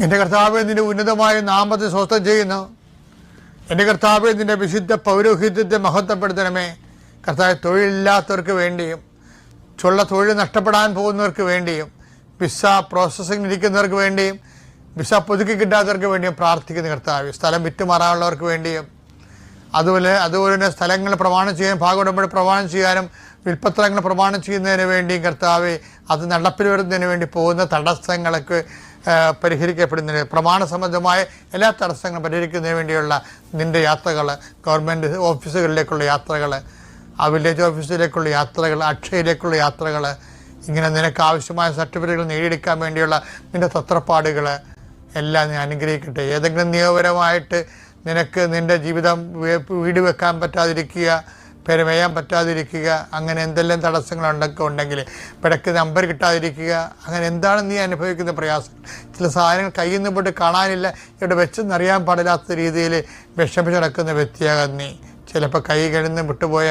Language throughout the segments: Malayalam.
എന്റെ കർത്താവ് നിന്റെ ഉന്നതമായ നാമത്തെ സ്വസ്ഥം ചെയ്യുന്നു. എന്റെ കർത്താവ് നിന്റെ വിശുദ്ധ പൗരോഹിത്യത്തെ മഹത്വപ്പെടുത്തണമേ. കർത്താവ് തൊഴിലില്ലാത്തവർക്ക് വേണ്ടിയും ചുള്ള തൊഴിൽ നഷ്ടപ്പെടാൻ പോകുന്നവർക്ക് വേണ്ടിയും വിസ പ്രോസസ്സിംഗ് ഇരിക്കുന്നവർക്ക് വേണ്ടിയും വിസ പുതുക്കി കിട്ടാത്തവർക്ക് വേണ്ടിയും പ്രാർത്ഥിക്കുന്ന കർത്താവ്. സ്ഥലം വിറ്റുമാറാനുള്ളവർക്ക് വേണ്ടിയും അതുപോലെ അതുപോലെ തന്നെ സ്ഥലങ്ങൾ പ്രമാണം ചെയ്യാൻ ഭാഗം ഉടമ്പടി പ്രമാണം ചെയ്യാനും വിൽപ്പത്രങ്ങൾ പ്രമാണം ചെയ്യുന്നതിന് വേണ്ടിയും കർത്താവ് അത് നടപ്പിൽ വരുന്നതിന് വേണ്ടി പോകുന്ന തടസ്സങ്ങളൊക്കെ പരിഹരിക്കപ്പെടുന്നതിന് പ്രമാണ സംബന്ധമായ എല്ലാ തടസ്സങ്ങളും പരിഹരിക്കുന്നതിന് വേണ്ടിയുള്ള നിന്റെ യാത്രകൾ ഗവൺമെന്റ് ഓഫീസുകളിലേക്കുള്ള യാത്രകൾ ആ വില്ലേജ് ഓഫീസിലേക്കുള്ള യാത്രകൾ അക്ഷയയിലേക്കുള്ള യാത്രകൾ ഇങ്ങനെ നിനക്ക് ആവശ്യമായ സർട്ടിഫിക്കറ്റുകൾ നേടിയെടുക്കാൻ വേണ്ടിയുള്ള നിന്റെ തത്രപ്പാടുകൾ എല്ലാം നീ അനുഗ്രഹിക്കട്ടെ. ഏതെങ്കിലും നിയമപരമായിട്ട് നിനക്ക് നിന്റെ ജീവിതം വീട് വെക്കാൻ പറ്റാതിരിക്കുക പെരുമയാൻ പറ്റാതിരിക്കുക അങ്ങനെ എന്തെല്ലാം തടസ്സങ്ങളുണ്ടൊക്കെ ഉണ്ടെങ്കിൽ പിടക്ക് നമ്പർ കിട്ടാതിരിക്കുക അങ്ങനെ എന്താണ് നീ അനുഭവിക്കുന്ന പ്രയാസം? ചില സാധനങ്ങൾ കയ്യിൽ നിന്ന് പോയിട്ട് കാണാനില്ല ഇവിടെ വെച്ചെന്നറിയാൻ പാടില്ലാത്ത രീതിയിൽ വിഷമിച്ച് നടക്കുന്ന വ്യക്തിയാകാൻ നീ. ചിലപ്പോൾ കൈ കഴിഞ്ഞ് വിട്ടുപോയ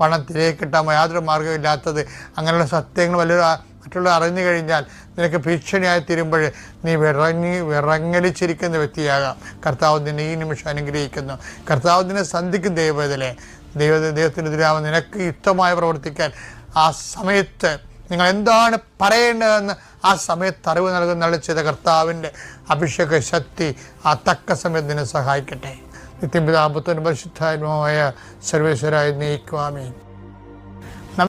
പണം തിരികെ കിട്ടാൻ യാതൊരു മാർഗമില്ലാത്തത് അങ്ങനെയുള്ള സത്യങ്ങൾ ആ- മറ്റുള്ളവർ അറിഞ്ഞു കഴിഞ്ഞാൽ നിനക്ക് ഭീഷണിയായി തീരുമ്പോൾ നീ വിറങ്ങി വിറങ്ങലിച്ചിരിക്കുന്ന വ്യക്തിയാകാം. കർത്താവ് നിന്നെ ഈ നിമിഷം അനുഗ്രഹിക്കുന്നു. കർത്താവ് നിന്നെ സന്ധിക്കും ദൈവത്തിലെ ദൈവ ദൈവത്തിനെതിരാവ് നിനക്ക് യുക്തമായി പ്രവർത്തിക്കാൻ ആ സമയത്ത് നിങ്ങൾ എന്താണ് പറയേണ്ടതെന്ന് ആ സമയത്ത് അറിവ് നൽകുന്ന ചെയ്ത കർത്താവിന്റെ അഭിഷേക ശക്തി ആ തക്ക സമയത്ത് നിന്നെ സഹായിക്കട്ടെ. നിത്യപിതാപുത്രൻ പരിശുദ്ധാത്മാവായ സർവേശ്വരായി നയിക്കുവാമേ